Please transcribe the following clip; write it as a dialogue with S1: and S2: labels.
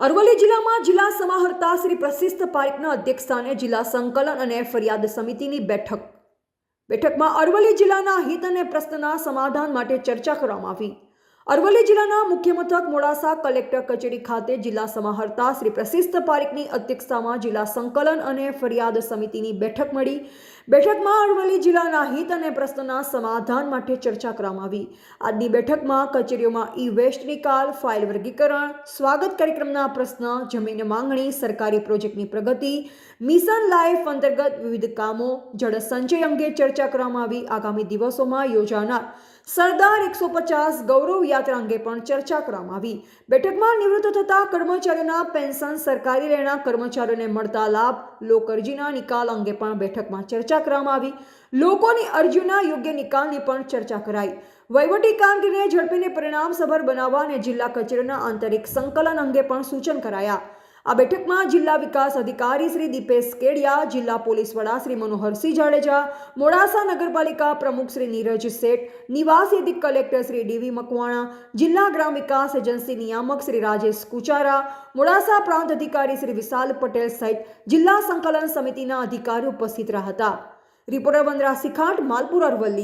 S1: અરવલ્લી જિલ્લામાં જિલ્લા સમાહર્તા શ્રી પ્રશિસ્ત પારીખના અધ્યક્ષસ્થાને જિલ્લા સંકલન અને ફરિયાદ સમિતિની બેઠક. બેઠકમાં અરવલ્લી જિલ્લાના હિત અને પ્રશ્નના સમાધાન માટે ચર્ચા કરવામાં આવી. અરવલ્લી જિલ્લાના મુખ્ય મથક મોડાસા કલેક્ટર કચેરી ખાતે જિલ્લા સમાહર્તા શ્રી પ્રશિસ્ત પારીખની અધ્યક્ષતામાં જિલ્લા સંકલન અને ફરિયાદ સમિતિની બેઠક મળી. બેઠકમાં અરવલ્લી જિલ્લાના હિત અને પ્રશ્નના સમાધાન માટે ચર્ચા કરવામાં આવી. આજની બેઠકમાં કચેરીઓમાં ઈ વેસ્ટ નિકાલ ફાઇલ વર્ગીકરણ, સ્વાગત કાર્યક્રમના પ્રશ્ન, જમીન માંગણી, સરકારી પ્રોજેક્ટની પ્રગતિ, મિશન લાઈફ અંતર્ગત વિવિધ કામો જળ સંચય અંગે ચર્ચા કરવામાં આવી. આગામી દિવસોમાં યોજાનાર સરદાર એકસો પચાસ ગૌરવ યાત્રા અંગે પણ ચર્ચા કરવામાં આવી. બેઠકમાં નિવૃત્ત થતા કર્મચારીઓના પેન્શન, સરકારી રહેણાંક કર્મચારીઓને મળતા લાભ લોક અરજીના નિકાલ અંગે પણ બેઠકમાં ચર્ચા કરવામાં આવી. લોકોની અરજીઓના યોગ્ય નિકાલની પણ ચર્ચા કરાઈ. વહીવટી કામગીરીને ઝડપીને પરિણામસભર બનાવવા અને જિલ્લા કચેરીના આંતરિક સંકલન અંગે પણ સૂચન કરાયા. આ બેઠકમાં જિલ્લા વિકાસ અધિકારી શ્રી દીપેશ કેડિયા, જિલ્લા પોલીસ વડા શ્રી મનોહરસિંહ જાડેજા, મોડાસા નગરપાલિકા પ્રમુખ શ્રી નીરજ શેઠ, નિવાસી કલેક્ટર શ્રી ડીવી મકવાણા, જિલ્લા ગ્રામ વિકાસ એજન્સી નિયામક શ્રી રાજેશ કુચારા, મોડાસા પ્રાંત અધિકારી શ્રી વિશાલ પટેલ સહિત જિલ્લા સંકલન સમિતિના અધિકારીઓ ઉપસ્થિત રહ્યા હતા. રિપોર્ટર વંદરા શિખાટ, માલપુર અરવલ્લી.